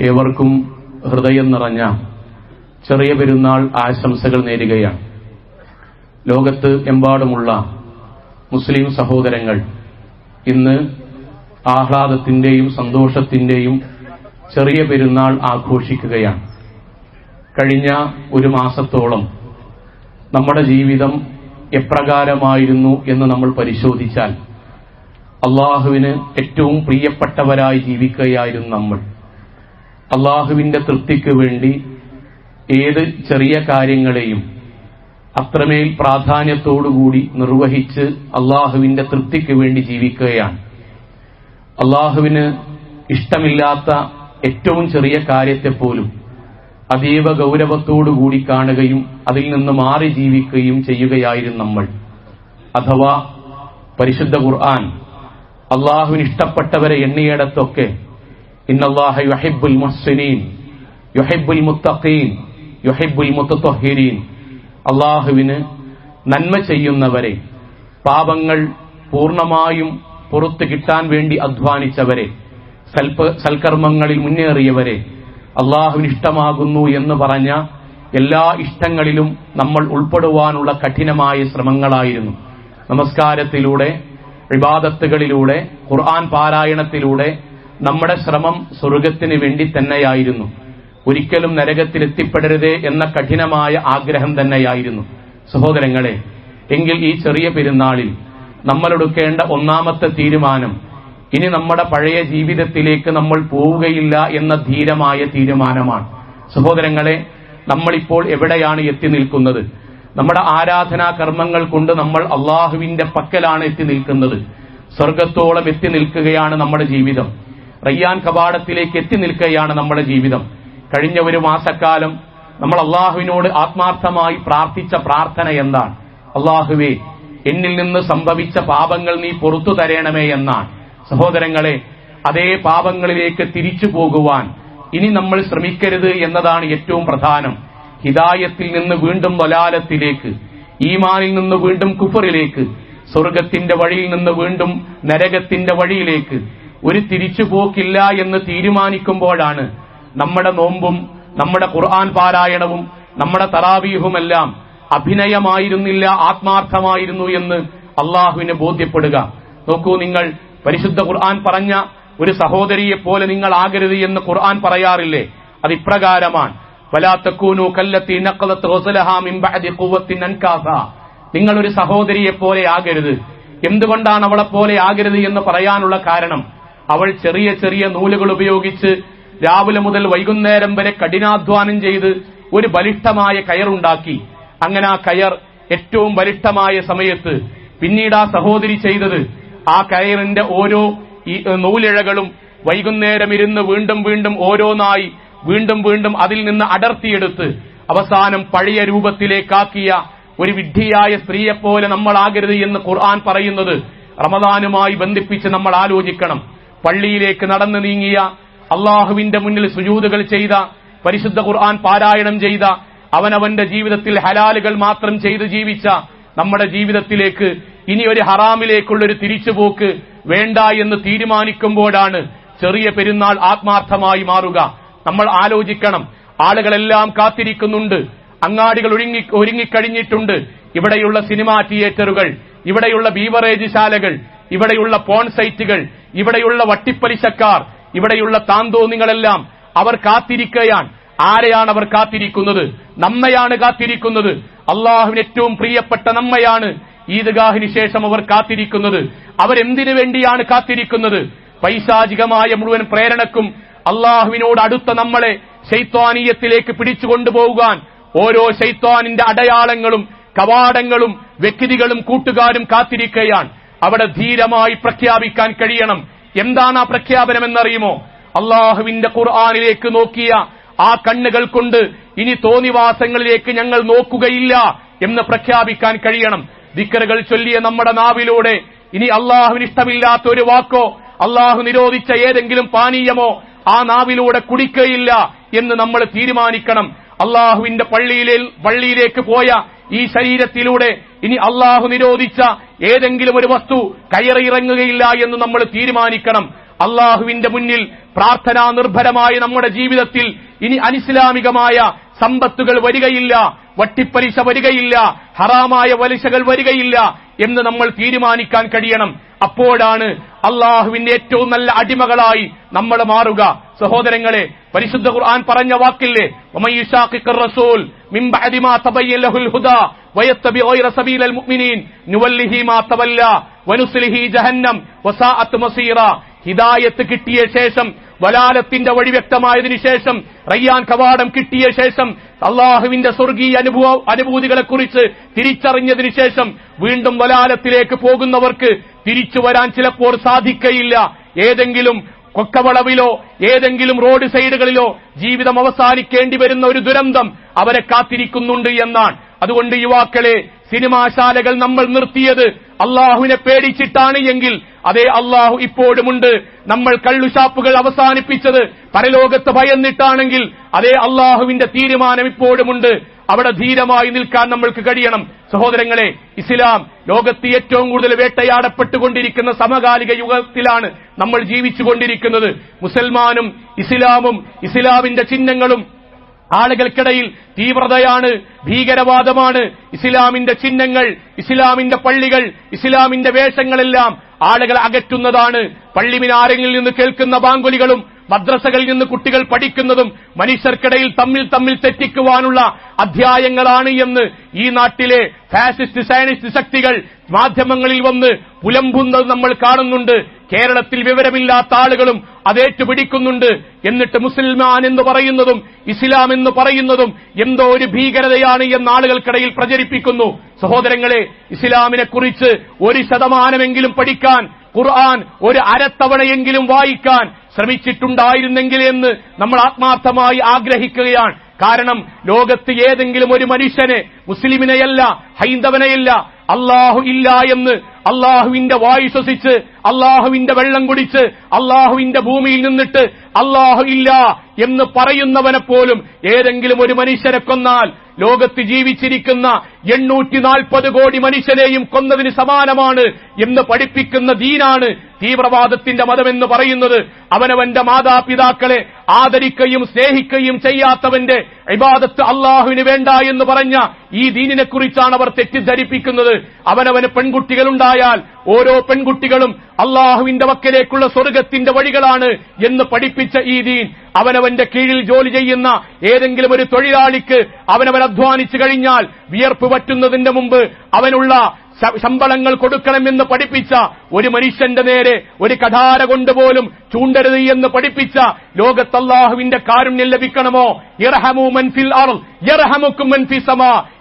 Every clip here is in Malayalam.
ഏവർക്കും ഹൃദയം നിറഞ്ഞ ചെറിയ പെരുന്നാൾ ആശംസകൾ നേരുകയാണ്. ലോകത്ത് എമ്പാടുമുള്ള മുസ്ലിം സഹോദരങ്ങൾ ഇന്ന് ആഹ്ലാദത്തിന്റെയും സന്തോഷത്തിന്റെയും ചെറിയ പെരുന്നാൾ ആഘോഷിക്കുകയാണ്. കഴിഞ്ഞ ഒരു മാസത്തോളം നമ്മുടെ ജീവിതം എപ്രകാരമായിരുന്നു എന്ന് നമ്മൾ പരിശോധിച്ചാൽ അള്ളാഹുവിന് ഏറ്റവും പ്രിയപ്പെട്ടവരായി ജീവിക്കുകയായിരുന്നു നമ്മൾ. അള്ളാഹുവിന്റെ തൃപ്തിക്ക് വേണ്ടി ഏത് ചെറിയ കാര്യങ്ങളെയും അത്രമേൽ പ്രാധാന്യത്തോടുകൂടി നിർവഹിച്ച് അള്ളാഹുവിന്റെ തൃപ്തിക്ക് വേണ്ടി ജീവിക്കുകയാണ്. അള്ളാഹുവിന് ഇഷ്ടമില്ലാത്ത ഏറ്റവും ചെറിയ കാര്യത്തെപ്പോലും അതീവ ഗൗരവത്തോടുകൂടി കാണുകയും അതിൽ നിന്ന് മാറി ജീവിക്കുകയും ചെയ്യുകയായിരുന്നു നമ്മൾ. അഥവാ പരിശുദ്ധ ഖുർആൻ അള്ളാഹുവിന് ഇഷ്ടപ്പെട്ടവരെ എണ്ണിയിടത്തൊക്കെ ഇന്നല്ലാഹ يحب المحسنين يحب മുത്തഖീൻ يحب المتطهرين അള്ളാഹുവിന് നന്മ ചെയ്യുന്നവരെ പാപങ്ങൾ പൂർണമായും പുറത്തു കിട്ടാൻ വേണ്ടി അധ്വാനിച്ചവരെ സൽപ സൽക്കർമ്മങ്ങളിൽ മുന്നേറിയവരെ അള്ളാഹുവിന് ഇഷ്ടമാകുന്നു എന്ന് പറഞ്ഞ എല്ലാ ഇഷ്ടങ്ങളിലും നമ്മൾ ഉൾപ്പെടുവാനുള്ള കഠിനമായ ശ്രമങ്ങളായിരുന്നു. നമസ്കാരത്തിലൂടെ വിവാദത്തുകളിലൂടെ ഖുർആൻ പാരായണത്തിലൂടെ നമ്മുടെ ശ്രമം സ്വർഗത്തിന് വേണ്ടി തന്നെയായിരുന്നു. ഒരിക്കലും നരകത്തിൽ എത്തിപ്പെടരുതേ എന്ന കഠിനമായ ആഗ്രഹം തന്നെയായിരുന്നു. സഹോദരങ്ങളെ എങ്കിൽ ഈ ചെറിയ പെരുന്നാളിൽ നമ്മളെടുക്കേണ്ട ഒന്നാമത്തെ തീരുമാനം ഇനി നമ്മുടെ പഴയ ജീവിതത്തിലേക്ക് നമ്മൾ പോവുകയില്ല എന്ന ധീരമായ തീരുമാനമാണ്. സഹോദരങ്ങളെ നമ്മളിപ്പോൾ എവിടെയാണ് എത്തി നിൽക്കുന്നത്? നമ്മുടെ ആരാധനാ കർമ്മങ്ങൾ കൊണ്ട് നമ്മൾ അള്ളാഹുവിന്റെ പക്കലാണ് എത്തി നിൽക്കുന്നത്. സ്വർഗത്തോളം എത്തി നിൽക്കുകയാണ് നമ്മുടെ ജീവിതം. റയ്യാൻ കവാടത്തിലേക്ക് എത്തി നിൽക്കുകയാണ് നമ്മുടെ ജീവിതം. കഴിഞ്ഞ ഒരു മാസക്കാലം നമ്മൾ അള്ളാഹുവിനോട് ആത്മാർത്ഥമായി പ്രാർത്ഥിച്ച പ്രാർത്ഥന എന്താണ്? അള്ളാഹുവേ എന്നിൽ നിന്ന് സംഭവിച്ച പാപങ്ങൾ നീ പുറത്തു തരേണമേ എന്നാണ്. സഹോദരങ്ങളെ അതേ പാപങ്ങളിലേക്ക് തിരിച്ചു പോകുവാൻ ഇനി നമ്മൾ ശ്രമിക്കരുത് എന്നതാണ് ഏറ്റവും പ്രധാനം. ഹിതായത്തിൽ നിന്ന് വീണ്ടും വലാലത്തിലേക്ക് ഈമാനിൽ നിന്ന് വീണ്ടും കുഫറിലേക്ക് സ്വർഗത്തിന്റെ വഴിയിൽ നിന്ന് വീണ്ടും നരകത്തിന്റെ വഴിയിലേക്ക് ഒരു തിരിച്ചുപോക്കില്ല എന്ന് തീരുമാനിക്കുമ്പോഴാണ് നമ്മുടെ നോമ്പും നമ്മുടെ ഖുർആൻ പാരായണവും നമ്മുടെ തറാവീഹുമെല്ലാം അഭിനയമായിരുന്നില്ല ആത്മാർത്ഥമായിരുന്നു എന്ന് അള്ളാഹുവിന് ബോധ്യപ്പെടുക. നോക്കൂ നിങ്ങൾ പരിശുദ്ധ ഖുർആൻ പറഞ്ഞ ഒരു സഹോദരിയെ പോലെ നിങ്ങൾ ആകരുത് എന്ന് ഖുർആൻ പറയാറില്ലേ? അത് ഇപ്രകാരമാണ്. നിങ്ങൾ ഒരു സഹോദരിയെ പോലെ ആകരുത്. എന്തുകൊണ്ടാണ് അവളെ പോലെ ആകരുത് എന്ന് പറയാനുള്ള കാരണം? അവൾ ചെറിയ ചെറിയ നൂലുകൾ ഉപയോഗിച്ച് രാവിലെ മുതൽ വൈകുന്നേരം വരെ കഠിനാധ്വാനം ചെയ്ത് ഒരു ബലിഷ്ഠമായ കയറുണ്ടാക്കി അങ്ങനെ ആ കയർ ഏറ്റവും ബലിഷ്ഠമായ സമയത്ത് പിന്നീട് ആ സഹോദരി ചെയ്തത് ആ കയറിന്റെ ഓരോ നൂലിഴകളും വൈകുന്നേരം ഇരുന്ന് വീണ്ടും വീണ്ടും ഓരോന്നായി വീണ്ടും വീണ്ടും അതിൽ നിന്ന് അടർത്തിയെടുത്ത് അവസാനം പഴയ രൂപത്തിലേക്കാക്കിയ ഒരു വിഡ്ഢിയായ സ്ത്രീയെപ്പോലെ നമ്മളാകരുത് എന്ന് ഖുർആൻ പറയുന്നത് റമദാനുമായി ബന്ധിപ്പിച്ച് നമ്മൾ ആലോചിക്കണം. പള്ളിയിലേക്ക് നടന്നു നീങ്ങിയ അള്ളാഹുവിന്റെ മുന്നിൽ സുജൂതുകൾ ചെയ്ത പരിശുദ്ധ ഖുർആൻ പാരായണം ചെയ്ത അവനവന്റെ ജീവിതത്തിൽ ഹലാലുകൾ മാത്രം ചെയ്ത് ജീവിച്ച നമ്മുടെ ജീവിതത്തിലേക്ക് ഇനി ഒരു ഹറാമിലേക്കുള്ള ഒരു തിരിച്ചുപോക്ക് വേണ്ട എന്ന് തീരുമാനിക്കുമ്പോഴാണ് ചെറിയ പെരുന്നാൾ ആത്മാർത്ഥമായി മാറുക. നമ്മൾ ആലോചിക്കണം. ആളുകളെല്ലാം കാത്തിരിക്കുന്നുണ്ട്. അങ്ങാടികൾ ഒരുങ്ങി ഒരുങ്ങിക്കഴിഞ്ഞിട്ടുണ്ട്. ഇവിടെയുള്ള സിനിമാ തിയേറ്ററുകൾ ഇവിടെയുള്ള ബീവറേജ് ശാലകൾ ഇവിടെയുള്ള പോൺ സൈറ്റുകൾ ഇവിടെയുള്ള വട്ടിപ്പലിശക്കാർ ഇവിടെയുള്ള താന്തോന്നികളെല്ലാം അവർ കാത്തിരിക്കുകയാണ് ആരെയാണ് അവർ കാത്തിരിക്കുന്നത്? നമ്മയാണ് കാത്തിരിക്കുന്നത്. അള്ളാഹുവിന് ഏറ്റവും പ്രിയപ്പെട്ട നമ്മയാണ് ഈദ്ഗാഹിന് ശേഷം അവർ കാത്തിരിക്കുന്നത്. അവരെന്തിനു വേണ്ടിയാണ് കാത്തിരിക്കുന്നത്? പൈശാചികമായ മുഴുവൻ പ്രേരണക്കും അള്ളാഹുവിനോട് അടുത്ത നമ്മളെ ശൈത്വാനീയത്തിലേക്ക് പിടിച്ചു കൊണ്ടുപോകാൻ ഓരോ ശൈത്വാനിന്റെ അടയാളങ്ങളും കവാടങ്ങളും വ്യക്തികളും കൂട്ടുകാരും കാത്തിരിക്കുകയാണ് അവിടെ ധീരമായി പ്രഖ്യാപിക്കാൻ കഴിയണം. എന്താണ് ആ പ്രഖ്യാപനം എന്നറിയുമോ അള്ളാഹുവിന്റെ ഖുർആാനിലേക്ക് നോക്കിയ ആ കണ്ണുകൾ കൊണ്ട് ഇനി തോന്നിവാസങ്ങളിലേക്ക് ഞങ്ങൾ നോക്കുകയില്ല എന്ന് പ്രഖ്യാപിക്കാൻ കഴിയണം. ദിക്കറുകൾ ചൊല്ലിയ നമ്മുടെ നാവിലൂടെ ഇനി അള്ളാഹുവിന് ഇഷ്ടമില്ലാത്ത ഒരു വാക്കോ അള്ളാഹു നിരോധിച്ച ഏതെങ്കിലും പാനീയമോ ആ നാവിലൂടെ കുടിക്കയില്ല എന്ന് നമ്മൾ തീരുമാനിക്കണം. അള്ളാഹുവിന്റെ പള്ളിയിലെ പള്ളിയിലേക്ക് പോയ ഈ ശരീരത്തിലൂടെ ഇനി അള്ളാഹു നിരോധിച്ച ഏതെങ്കിലും ഒരു വസ്തു കയറിയിറങ്ങുകയില്ല എന്ന് നമ്മൾ തീരുമാനിക്കണം. അള്ളാഹുവിന്റെ മുന്നിൽ പ്രാർത്ഥനാ നിർഭരമായ നമ്മുടെ ജീവിതത്തിൽ ഇനി അനിസ്ലാമികമായ സമ്പത്തുകൾ വരികയില്ല വട്ടിപ്പലിശ വരികയില്ല ഹറാമായ പലിശകൾ വരികയില്ല എന്ന് നമ്മൾ തീരുമാനിക്കാൻ കഴിയണം. അപ്പോഴാണ് അള്ളാഹുവിന്റെ ഏറ്റവും നല്ല അടിമകളായി നമ്മൾ മാറുക. സഹോദരങ്ങളെ പരിശുദ്ധ ഖുർആൻ പറഞ്ഞ വാക്കില്ലേ? റസൂൽ مِن بَعْدِ مَا تَبَيَّنَ لَهُ الْهُدَى وَيَتَّبِعْ غَيْرَ سَبِيلِ الْمُؤْمِنِينَ نُوَلِّهِ مَا تَوَلَّى وَنُصْلِهِ جَهَنَّمَ وَسَاءَتْ مَصِيرًا ഹിദായത്ത് കിട്ടിയ ശേഷം വലാലത്തിന്റെ വഴി വ്യക്തമായതിനു ശേഷം റയ്യാൻ കവാടം കിട്ടിയ ശേഷം അള്ളാഹുവിന്റെ സ്വർഗീയ അനുഭവ അനുഭൂതികളെ കുറിച്ച് തിരിച്ചറിഞ്ഞതിനു ശേഷം വീണ്ടും വലാലത്തിലേക്ക് പോകുന്നവർക്ക് തിരിച്ചു വരാൻ ചിലപ്പോൾ സാധിക്കയില്ല ഏതെങ്കിലും കൊക്കവളവിലോ ഏതെങ്കിലും റോഡ് സൈഡുകളിലോ ജീവിതം അവസാനിക്കേണ്ടി വരുന്ന ഒരു ദുരന്തം അവരെ കാത്തിരിക്കുന്നുണ്ട് എന്നാണ്. അതുകൊണ്ട് യുവാക്കളെ സിനിമാശാലകൾ നമ്മൾ നിർത്തിയത് അള്ളാഹുവിനെ പേടിച്ചിട്ടാണ് എങ്കിൽ അതേ അള്ളാഹു ഇപ്പോഴുമുണ്ട്. നമ്മൾ കള്ളുഷാപ്പുകൾ അവസാനിപ്പിച്ചത് പരലോകത്ത് ഭയന്നിട്ടാണെങ്കിൽ അതേ അള്ളാഹുവിന്റെ തീരുമാനം ഇപ്പോഴുമുണ്ട്. അവിടെ ധീരമായി നിൽക്കാൻ നമ്മൾക്ക് കഴിയണം. സഹോദരങ്ങളെ ഇസ്ലാം ലോകത്ത് ഏറ്റവും കൂടുതൽ വേട്ടയാടപ്പെട്ടുകൊണ്ടിരിക്കുന്ന സമകാലിക യുഗത്തിലാണ് നമ്മൾ ജീവിച്ചുകൊണ്ടിരിക്കുന്നത്. മുസൽമാനും ഇസ്ലാമും ഇസ്ലാമിന്റെ ചിഹ്നങ്ങളും ആളുകൾക്കിടയിൽ തീവ്രതയാണ് ഭീകരവാദമാണ്. ഇസ്ലാമിന്റെ ചിഹ്നങ്ങൾ ഇസ്ലാമിന്റെ പള്ളികൾ ഇസ്ലാമിന്റെ വേഷങ്ങളെല്ലാം ആളുകൾ അകറ്റുന്നതാണ്. പള്ളിമിനാരങ്ങളിൽ നിന്ന് കേൾക്കുന്ന ബാങ്കുലികളും മദ്രസകളിൽ നിന്ന് കുട്ടികൾ പഠിക്കുന്നതും മനുഷ്യർക്കിടയിൽ തമ്മിൽ തമ്മിൽ തെറ്റിക്കുവാനുള്ള അധ്യായങ്ങളാണ് എന്ന് ഈ നാട്ടിലെ ഫാസിസ്റ്റ് സയനിസ്റ്റ് ശക്തികൾ മാധ്യമങ്ങളിൽ വന്ന് പുലമ്പുന്നത് നമ്മൾ കാണുന്നുണ്ട്. കേരളത്തിൽ വിവരമില്ലാത്ത ആളുകളും അതേറ്റുപിടിക്കുന്നുണ്ട് എന്നിട്ട് മുസൽമാൻ എന്ന് പറയുന്നതും ഇസ്ലാം എന്ന് പറയുന്നതും എന്തോ ഒരു ഭീകരതയാണ് എന്ന് ആളുകൾക്കിടയിൽ പ്രചരിപ്പിക്കുന്നു. സഹോദരങ്ങളെ ഇസ്ലാമിനെക്കുറിച്ച് ഒരു ശതമാനമെങ്കിലും പഠിക്കാൻ ഖുർആൻ ഒരു അരത്തവണയെങ്കിലും വായിക്കാൻ ശ്രമിച്ചിട്ടുണ്ടായിരുന്നെങ്കിൽ എന്ന് നമ്മൾ ആത്മാർത്ഥമായി ആഗ്രഹിക്കുകയാണ്. കാരണം ലോകത്ത് ഏതെങ്കിലും ഒരു മനുഷ്യനെ മുസ്ലിമിനെയല്ല ഹൈന്ദവനെയല്ല അള്ളാഹു ഇല്ല എന്ന് അള്ളാഹുവിന്റെ വായു ശ്വസിച്ച് അള്ളാഹുവിന്റെ വെള്ളം കുടിച്ച് അള്ളാഹുവിന്റെ ഭൂമിയിൽ നിന്നിട്ട് അള്ളാഹു ഇല്ല എന്ന് പറയുന്നവനെ പോലും ഏതെങ്കിലും ഒരു മനുഷ്യനെ കൊന്നാൽ ലോകത്ത് ജീവിച്ചിരിക്കുന്ന എണ്ണൂറ്റി നാൽപ്പത് കോടി മനുഷ്യനെയും കൊന്നതിന് സമാനമാണ് എന്ന് പഠിപ്പിക്കുന്ന ദീനാണ് തീവ്രവാദത്തിന്റെ മതമെന്ന് പറയുന്നത്. അവനവന്റെ മാതാപിതാക്കളെ ആദരിക്കുകയും സ്നേഹിക്കുകയും ചെയ്യാത്തവന്റെ ഇബാദത്ത് അള്ളാഹുവിന് വേണ്ട എന്ന് പറഞ്ഞ ഈ ദീനിനെക്കുറിച്ചാണ് അവർ തെറ്റിദ്ധരിപ്പിക്കുന്നത്. അവനവന് പെൺകുട്ടികളുണ്ടായാൽ ഓരോ പെൺകുട്ടികളും അള്ളാഹുവിന്റെ വക്കലേക്കുള്ള സ്വർഗത്തിന്റെ വഴികളാണ് എന്ന് പഠിപ്പിച്ച ഈ ദീൻ. അവനവന്റെ കീഴിൽ ജോലി ചെയ്യുന്ന ഏതെങ്കിലും ഒരു തൊഴിലാളിക്ക് അവനവൻ അധ്വാനിച്ചു കഴിഞ്ഞാൽ വിയർപ്പ് പറ്റുന്നതിന്റെ മുമ്പ് അവനുള്ള ശമ്പളങ്ങൾ കൊടുക്കണമെന്ന് പഠിപ്പിച്ച ഒരു മനുഷ്യന്റെ നേരെ ഒരു കഠാര കൊണ്ടുപോലും ചൂണ്ടരുത് എന്ന് പഠിപ്പിച്ച ലോകത്തല്ലാഹുവിന്റെ കാരുണ്യം ലഭിക്കണമോ? ഇറഹമു മൻഫിൽ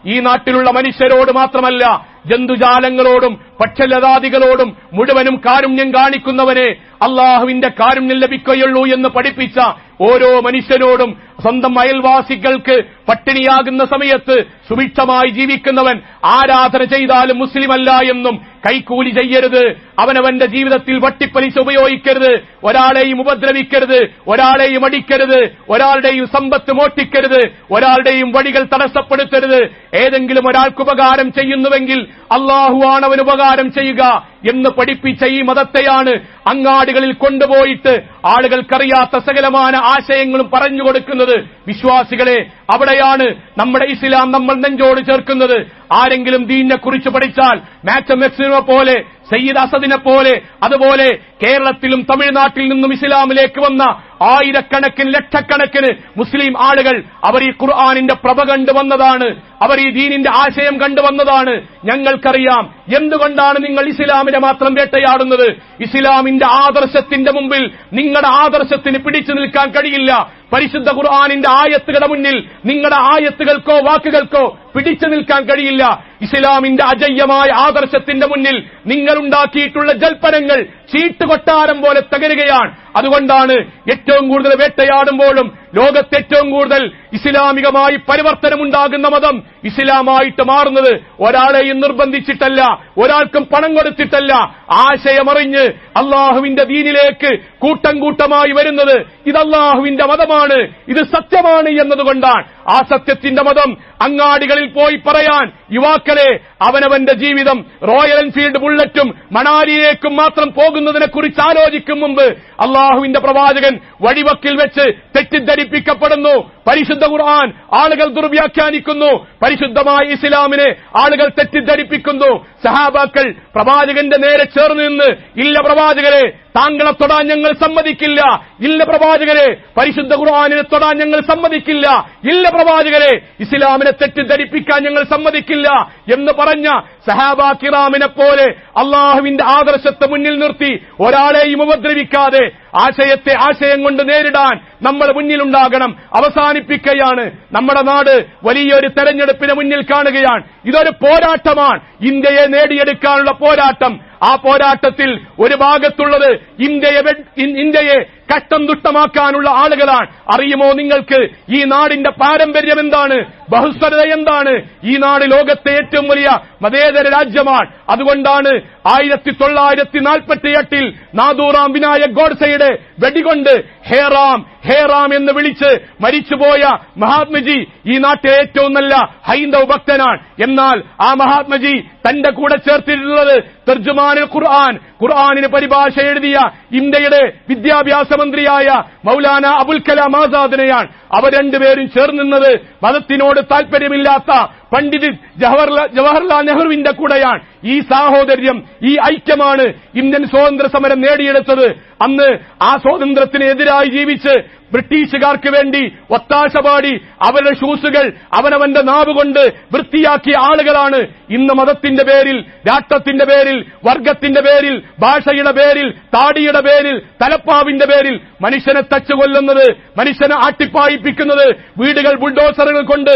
ഈ നാട്ടിലുള്ള മനുഷ്യരോട് മാത്രമല്ല ജന്തുജാലങ്ങളോടും പക്ഷലതാദികളോടും മുഴുവനും കാരുണ്യം കാണിക്കുന്നവനെ അള്ളാഹുവിന്റെ കാരുണ്യം ലഭിക്കുകയുള്ളൂ എന്ന് പഠിപ്പിച്ച ഓരോ മനുഷ്യനോടും സ്വന്തം അയൽവാസികൾക്ക് പട്ടിണിയാകുന്ന സമയത്ത് സുഭിക്ഷമായി ജീവിക്കുന്നവൻ ആരാധന ചെയ്താലും മുസ്ലിമല്ല എന്നും കൈക്കൂലി ചെയ്യരുത്. അവനവന്റെ ജീവിതത്തിൽ വട്ടിപ്പലിശ ഉപയോഗിക്കരുത്. ഒരാളെയും ഉപദ്രവിക്കരുത്. ഒരാളെയും അടിക്കരുത്. ഒരാളുടെയും സമ്പത്ത് മോഷ്ടിക്കരുത്. ഒരാളുടെയും വഴികൾ തടസ്സപ്പെടുത്തരുത്. ഏതെങ്കിലും ഒരാൾക്ക് ഉപകാരം ചെയ്യുന്നുവെങ്കിൽ അള്ളാഹുവാണ് അവൻ ഉപകാരം. ചെയ്യുക എന്ന് പഠിപ്പിച്ച ഈ മതത്തെയാണ് അങ്ങാടികളിൽ കൊണ്ടുപോയിട്ട് ആളുകൾക്കറിയാത്ത സകലമായ ആശയങ്ങളും പറഞ്ഞു കൊടുക്കുന്നത്. വിശ്വാസികളെ അവിടെയാണ് നമ്മുടെ ഇസ്ലാം നമ്മൾ നെഞ്ചോട് ചേർക്കുന്നത്. ആരെങ്കിലും ദീനിനെ കുറിച്ച് പഠിച്ചാൽ മാത്തമെക്സിനെ പോലെ സയ്യിദ് അസദിനെ പോലെ അതുപോലെ കേരളത്തിലും തമിഴ്നാട്ടിൽ നിന്നും ഇസ്ലാമിലേക്ക് വന്ന ആയിരക്കണക്കിന് ലക്ഷക്കണക്കിന് മുസ്ലിം ആളുകൾ അവർ ഈ ഖുർആാനിന്റെ പ്രഭ കണ്ടുവന്നതാണ് അവർ ഈ ദീനിന്റെ ആശയം കണ്ടുവന്നതാണ് ഞങ്ങൾക്കറിയാം എന്തുകൊണ്ടാണ് നിങ്ങൾ ഇസ്ലാമിനെ മാത്രം വേട്ടയാടുന്നത്? ഇസ്ലാമിന്റെ ആദർശത്തിന്റെ മുമ്പിൽ നിങ്ങളുടെ ആദർശത്തിന് പിടിച്ചു നിൽക്കാൻ കഴിയില്ല. പരിശുദ്ധ ഖുർആാനിന്റെ ആയത്തുകളുടെ മുന്നിൽ നിങ്ങളുടെ ആയത്തുകൾക്കോ വാക്കുകൾക്കോ പിടിച്ചു നിൽക്കാൻ കഴിയില്ല. ഇസ്ലാമിന്റെ അജയ്യമായ ആദർശത്തിന്റെ മുന്നിൽ നിങ്ങൾ ഉണ്ടാക്കിയിട്ടുള്ള ജൽപ്പനങ്ങൾ ചീട്ടുകൊട്ടാരം പോലെ തകരുകയാണ്. അതുകൊണ്ടാണ് ഏറ്റവും കൂടുതൽ വേട്ടയാടുമ്പോഴും ലോകത്ത് ഏറ്റവും കൂടുതൽ ഇസ്ലാമികമായി പരിവർത്തനമുണ്ടാകുന്ന മതം ഇസ്ലാമായിട്ട് മാറുന്നത് ഒരാളെയും നിർബന്ധിച്ചിട്ടല്ല ഒരാൾക്കും പണം കൊടുത്തിട്ടല്ല. ആശയമറിഞ്ഞ് അള്ളാഹുവിന്റെ ദീനിലേക്ക് കൂട്ടം കൂട്ടമായി വരുന്നത് ഇത് അള്ളാഹുവിന്റെ മതമാണ് ഇത് സത്യമാണ് എന്നതുകൊണ്ടാണ്. ആ സത്യത്തിന്റെ മതം അങ്ങാടികളിൽ പോയി പറയാൻ യുവാക്കളെ അവനവന്റെ ജീവിതം റോയൽ എൻഫീൽഡ് ബുള്ളറ്റും മണാലിയിലേക്കും മാത്രം പോകുന്നതിനെ കുറിച്ച് ആലോചിക്കും മുമ്പ് അള്ളാഹുവിന്റെ പ്രവാചകൻ വഴിവക്കിൽ വെച്ച് തെറ്റിദ്ധരിപ്പിക്കപ്പെടുന്നു. പരിശുദ്ധ ഖുർആൻ ആളുകൾ ദുർവ്യാഖ്യാനിക്കുന്നു. പരിശുദ്ധമായ ഇസ്ലാമിനെ ആളുകൾ തെറ്റിദ്ധരിപ്പിക്കുന്നു. സഹാബാക്കൾ പ്രവാചകന്റെ നേരെ ചേർന്ന് നിന്ന് ഇല്ല പ്രവാചകരെ താങ്കളെ തൊടാൻ ഞങ്ങൾ സമ്മതിക്കില്ല. ഇല്ല പ്രവാചകരെ പരിശുദ്ധ ഖുർആാനിനെ തൊടാൻ ഞങ്ങൾ സമ്മതിക്കില്ല. ഇല്ല പ്രവാചകരെ ഇസ്ലാമിനെ തെറ്റിദ്ധരിപ്പിക്കാൻ ഞങ്ങൾ സമ്മതിക്കില്ല എന്ന് പറഞ്ഞ സഹാബാ കിറാമിനെ പോലെ അള്ളാഹുവിന്റെ ആദർശത്തെ മുന്നിൽ നിർത്തി ഒരാളെയും ഉപദ്രവിക്കാതെ ആശയത്തെ ആശയം കൊണ്ട് നേരിടാൻ നമ്മൾ മുന്നിലുണ്ടാകണം. അവസാനിപ്പിക്കുകയാണ് നമ്മുടെ നാട് വലിയൊരു തെരഞ്ഞെടുപ്പിന് മുന്നിൽ കാണുകയാണ്. ഇതൊരു പോരാട്ടമാണ്. ഇന്ത്യയെ നേടിയെടുക്കാനുള്ള പോരാട്ടം. ആ പോരാട്ടത്തിൽ ഒരു ഭാഗത്തുള്ളത് ഇന്ത്യയെ ഇന്ത്യയെ കഷ്ടം ദുഷ്ടമാക്കാനുള്ള ആളുകളാണ്. അറിയുമോ നിങ്ങൾക്ക്? ഈ നാടിന്റെ പാരമ്പര്യം എന്താണ്? ബഹുസ്വരത എന്താണ്? ഈ നാട് ലോകത്തെ ഏറ്റവും വലിയ മതേതര രാജ്യമാണ്. അതുകൊണ്ടാണ് ആയിരത്തി തൊള്ളായിരത്തി നാൽപ്പത്തി എട്ടിൽ നാദൂറാം വിനായക് ഗോഡ്സയുടെ വെടികൊണ്ട് ഹേറാം ഹേറാം എന്ന് വിളിച്ച് മരിച്ചുപോയ മഹാത്മജി ഈ നാട്ടിലെ ഏറ്റവും നല്ല ഹൈന്ദവ ഭക്തനാണ്. എന്നാൽ ആ മഹാത്മജി തന്റെ കൂടെ ചേർത്തിട്ടുള്ളത് തർജുമാനിൽ ഖുർആൻ. ഖുർആാനിന് പരിഭാഷ എഴുതിയ ഇന്ത്യയുടെ വിദ്യാഭ്യാസ മന്ത്രിയായ മൗലാന അബുൽ കലാം ആസാദിനെയാണ്. അവർ രണ്ടുപേരും ചേർന്നിരുന്നത് മതത്തിനോട് താല്പര്യമില്ലാത്ത പണ്ഡിറ്റ് ജവഹർലാൽ നെഹ്റുവിന്റെ കൂടെയാണ്. ഈ സാഹോദര്യം ഈ ഐക്യമാണ് ഇന്ത്യൻ സ്വാതന്ത്ര്യ സമരം നേടിയെടുത്തത്. അന്ന് ആ സ്വാതന്ത്ര്യത്തിനെതിരായി ജീവിച്ച് ബ്രിട്ടീഷുകാർക്ക് വേണ്ടി ഒത്താശ പാടി അവരുടെ ഷൂസുകൾ അവനവന്റെ നാവ് കൊണ്ട് വൃത്തിയാക്കിയ ആളുകളാണ് ഇന്ന് മതത്തിന്റെ പേരിൽ രാഷ്ട്രത്തിന്റെ പേരിൽ വർഗത്തിന്റെ പേരിൽ ഭാഷയുടെ പേരിൽ താടിയുടെ പേരിൽ തലപ്പാവിന്റെ പേരിൽ മനുഷ്യനെ തച്ചുകൊല്ലുന്നത് മനുഷ്യനെ ആട്ടിപ്പായിപ്പിക്കുന്നത് വീടുകൾ ബുൾഡോസറുകൾ കൊണ്ട്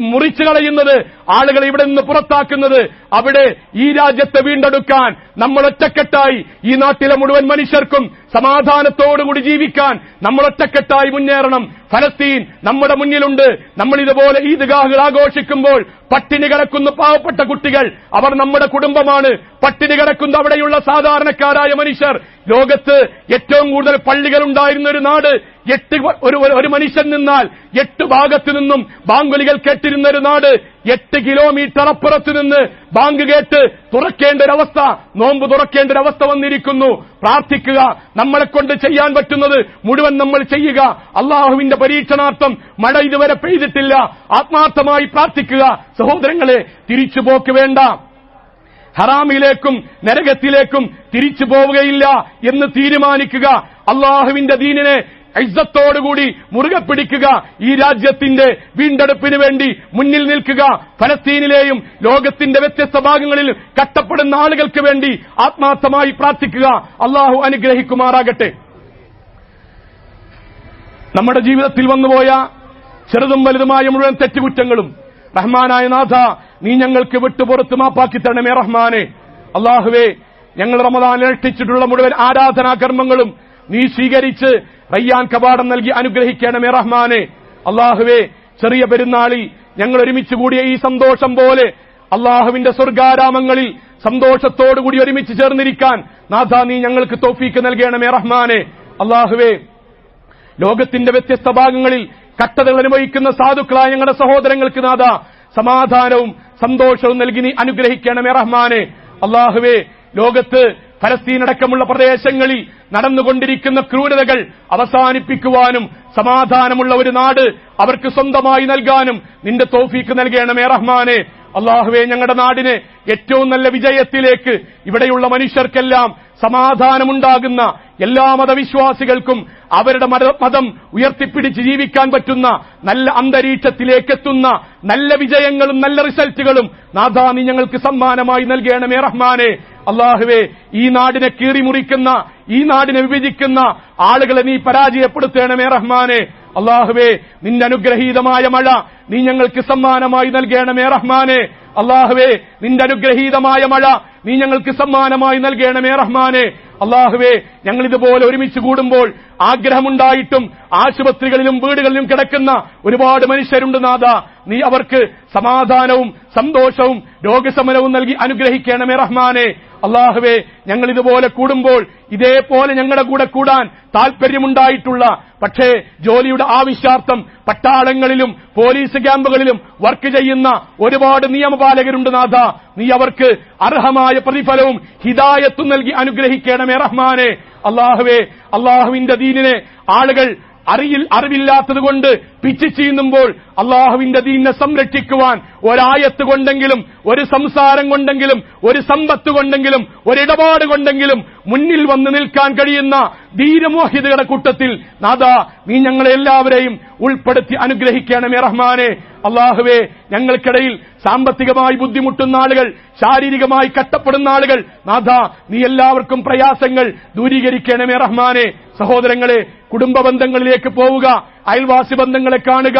മുറിച്ചു കളയുന്നത് ആളുകളെ ഇവിടെ നിന്ന് പുറത്താക്കുന്നത് അവിടെ ഈ രാജ്യത്തെ വീണ്ടെടുക്കാൻ നമ്മൾ ഒറ്റക്കെട്ടായി ഈ നാട്ടിലെ മുഴുവൻ മനുഷ്യർക്കും സമാധാനത്തോടുകൂടി ജീവിക്കാൻ നമ്മൾ ഒറ്റക്കെട്ടായി മുന്നേറണം. ഫലസ്തീൻ നമ്മുടെ മുന്നിലുണ്ട്. നമ്മൾ ഇതുപോലെ ഈദ്ഗാഹുകൾ ആഘോഷിക്കുമ്പോൾ പട്ടിണി കിടക്കുന്ന പാവപ്പെട്ട കുട്ടികൾ. അവർ നമ്മുടെ കുടുംബമാണ്. പട്ടിണി കിടക്കുന്ന അവിടെയുള്ള സാധാരണക്കാരായ മനുഷ്യർ. ലോകത്ത് ഏറ്റവും കൂടുതൽ പള്ളികൾ ഉണ്ടായിരുന്ന ഒരു നാട് എട്ട് ഒരു ഒരു മനുഷ്യൻ നിന്നാൽ എട്ട് ഭാഗത്തു നിന്നും ബാങ്കുലികൾ കേട്ടിരുന്ന ഒരു നാട് എട്ട് കിലോമീറ്റർ അപ്പുറത്ത് നിന്ന് ബാങ്ക് കേട്ട് തുറക്കേണ്ട ഒരവസ്ഥ നോമ്പ് തുറക്കേണ്ട ഒരവസ്ഥ വന്നിരിക്കുന്നു. പ്രാർത്ഥിക്കുക. നമ്മളെ കൊണ്ട് ചെയ്യാൻ പറ്റുന്നത് മുഴുവൻ നമ്മൾ ചെയ്യുക. അള്ളാഹുവിന്റെ പരീക്ഷണാർത്ഥം മഴ ഇതുവരെ പെയ്തിട്ടില്ല. ആത്മാർത്ഥമായി പ്രാർത്ഥിക്കുക. സഹോദരങ്ങളെ തിരിച്ചുപോക്ക് വേണ്ട. ഹറാമിലേക്കും നരകത്തിലേക്കും തിരിച്ചു പോവുകയില്ല എന്ന് തീരുമാനിക്കുക. അള്ളാഹുവിന്റെ ദീനിനെ ഐസത്തോടുകൂടി മുറുകെ പിടിക്കുക. ഈ രാജ്യത്തിന്റെ വീണ്ടെടുപ്പിന് വേണ്ടി മുന്നിൽ നിൽക്കുക. ഫലസ്തീനിലെയും ലോകത്തിന്റെ വ്യത്യസ്ത ഭാഗങ്ങളിൽ കട്ടപ്പെടുന്ന ആളുകൾക്ക് വേണ്ടി ആത്മാർത്ഥമായി പ്രാർത്ഥിക്കുക. അള്ളാഹു അനുഗ്രഹിക്കുമാറാകട്ടെ. നമ്മുടെ ജീവിതത്തിൽ വന്നുപോയ ചെറുതും വലുതുമായ മുഴുവൻ തെറ്റുകുറ്റങ്ങളും റഹ്മാനായ നാഥ നീ ഞങ്ങൾക്ക് വിട്ടുപുറത്ത് മാപ്പാക്കി തരണമേ റഹ്മാനെ. അള്ളാഹുവേ ഞങ്ങൾ റമദാൻ അനുഷ്ഠിച്ചിട്ടുള്ള മുഴുവൻ ആരാധനാ കർമ്മങ്ങളും നീ സ്വീകരിച്ച് റയ്യാൻ കവാടം നൽകി അനുഗ്രഹിക്കണമേ റഹ്മാനെ. അള്ളാഹുവേ ചെറിയ പെരുന്നാളി ഞങ്ങൾ ഒരുമിച്ച് കൂടിയ ഈ സന്തോഷം പോലെ അള്ളാഹുവിന്റെ സ്വർഗാരാമങ്ങളിൽ സന്തോഷത്തോടുകൂടി ഒരുമിച്ച് ചേർന്നിരിക്കാൻ നാഥ നീ ഞങ്ങൾക്ക് തോഫീക്ക് നൽകണമേ റഹ്മാനെ. അള്ളാഹുവേ ലോകത്തിന്റെ വ്യത്യസ്ത ഭാഗങ്ങളിൽ കട്ടതകൾ അനുഭവിക്കുന്ന സാധുക്കളായ ഞങ്ങളുടെ സഹോദരങ്ങൾക്ക് നാഥ സമാധാനവും സന്തോഷവും നൽകി നീ അനുഗ്രഹിക്കണമേ റഹ്മാനെ. അള്ളാഹുവേ ലോകത്ത് ഫലസ്തീനടക്കമുള്ള പ്രദേശങ്ങളിൽ നടന്നുകൊണ്ടിരിക്കുന്ന ക്രൂരതകൾ അവസാനിപ്പിക്കുവാനും സമാധാനമുള്ള ഒരു നാട് അവർക്ക് സ്വന്തമായി നൽകാനും നിന്റെ തോഫീക്ക് നൽകേണമേ റഹ്മാനെ. അള്ളാഹുവെ ഞങ്ങളുടെ നാടിനെ ഏറ്റവും നല്ല വിജയത്തിലേക്ക് ഇവിടെയുള്ള മനുഷ്യർക്കെല്ലാം സമാധാനമുണ്ടാകുന്ന എല്ലാ മതവിശ്വാസികൾക്കും അവരുടെ മതം ഉയർത്തിപ്പിടിച്ച് ജീവിക്കാൻ പറ്റുന്ന നല്ല അന്തരീക്ഷത്തിലേക്ക് എത്തുന്ന നല്ല വിജയങ്ങളും നല്ല റിസൾട്ടുകളും നാഥാ നീ ഞങ്ങൾക്ക് സമ്മാനമായി നൽകണമേ റഹ്മാനെ. അള്ളാഹുവെ ഈ നാടിനെ കീറിമുറിക്കുന്ന ഈ നാടിനെ വിഭജിക്കുന്ന ആളുകളെ നീ പരാജയപ്പെടുത്തണമേ റഹ്മാനെ. അള്ളാഹുവേ നിന്റെ അനുഗ്രഹീതമായ മഴ നീ ഞങ്ങൾക്ക് സമ്മാനമായി നൽകണമേ റഹ്മാനെ. അള്ളാഹുവേ നിന്റെ അനുഗ്രഹീതമായ മഴ നീ ഞങ്ങൾക്ക് സമ്മാനമായി നൽകണമേ റഹ്മാനെ. അള്ളാഹുവേ ഞങ്ങൾ ഇതുപോലെ ഒരുമിച്ച് കൂടുമ്പോൾ ആഗ്രഹമുണ്ടായിട്ടും ആശുപത്രികളിലും വീടുകളിലും കിടക്കുന്ന ഒരുപാട് മനുഷ്യരുണ്ട് നാഥ. നീ അവർക്ക് സമാധാനവും സന്തോഷവും രോഗശമനവും നൽകി അനുഗ്രഹിക്കണമേ റഹ്മാനെ. അള്ളാഹുവേ ഞങ്ങൾ ഇതുപോലെ കൂടുമ്പോൾ ഇതേപോലെ ഞങ്ങളുടെ കൂടെ കൂടാൻ താൽപര്യമുണ്ടായിട്ടുള്ള പക്ഷേ ജോലിയുടെ ആവശ്യാർത്ഥം പട്ടാളങ്ങളിലും പോലീസ് ക്യാമ്പുകളിലും വർക്ക് ചെയ്യുന്ന ഒരുപാട് നിയമപാലകരുണ്ട് നാഥ. നീ അവർക്ക് അർഹമായ പ്രതിഫലവും ഹിദായത്തും നൽകി അനുഗ്രഹിക്കണമേ റഹ്മാനെ. അള്ളാഹുവേ അള്ളാഹുവിന്റെ ദീനിനെ ആളുകൾ അറിയിൽ അറിവില്ലാത്തത് കൊണ്ട് പിച്ചു അള്ളാഹുവിന്റെ ദീനെ സംരക്ഷിക്കുവാൻ ഒരായത്ത് കൊണ്ടെങ്കിലും ഒരു സംസാരം കൊണ്ടെങ്കിലും ഒരു സമ്പത്ത് കൊണ്ടെങ്കിലും ഒരിടപാട് കൊണ്ടെങ്കിലും മുന്നിൽ വന്ന് നിൽക്കാൻ കഴിയുന്ന ധീരമോഹിതയുടെ കൂട്ടത്തിൽ നാഥ നീ ഞങ്ങളെ എല്ലാവരെയും ഉൾപ്പെടുത്തി അനുഗ്രഹിക്കണമേ റഹ്മാനെ. അള്ളാഹുവേ ഞങ്ങൾക്കിടയിൽ സാമ്പത്തികമായി ബുദ്ധിമുട്ടുന്ന ആളുകൾ ശാരീരികമായി കട്ടപ്പെടുന്ന ആളുകൾ നാഥ നീ എല്ലാവർക്കും പ്രയാസങ്ങൾ ദൂരീകരിക്കണമേ റഹ്മാനെ. സഹോദരങ്ങളെ കുടുംബ ബന്ധങ്ങളിലേക്ക് പോവുക അയൽവാസി ബന്ധങ്ങളെ കാണുക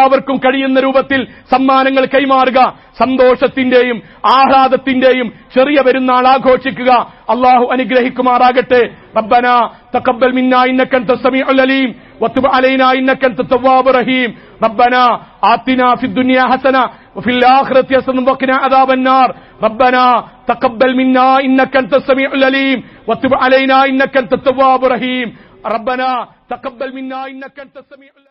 എല്ലാവർക്കും കഴിയുന്ന രൂപത്തിൽ സമ്മാനങ്ങൾ കൈമാറുക സന്തോഷത്തിന്റെയും ആഹ്ലാദത്തിന്റെയും ചെറിയ പെരുന്നാൾ ആഘോഷിക്കുക അള്ളാഹു അനുഗ്രഹിക്കുമാറാകട്ടെ റബ്ബന തഖബ്ബൽ മിന്ന ഇന്നക അൻത സമീഉൽ അലീം വതുബ് അലൈനാ ഇന്നക അൻത തവ്വാബുർ റഹീം റബ്ബന ആതിനാ ഫിദ് ദുനിയ ഹസന وفي الآخرة حسنة وقنا عذاب النار ربنا تقبل منا إنك أنت السميع العليم وتب علينا إنك أنت التواب الرحيم ربنا تقبل منا إنك أنت السميع العليم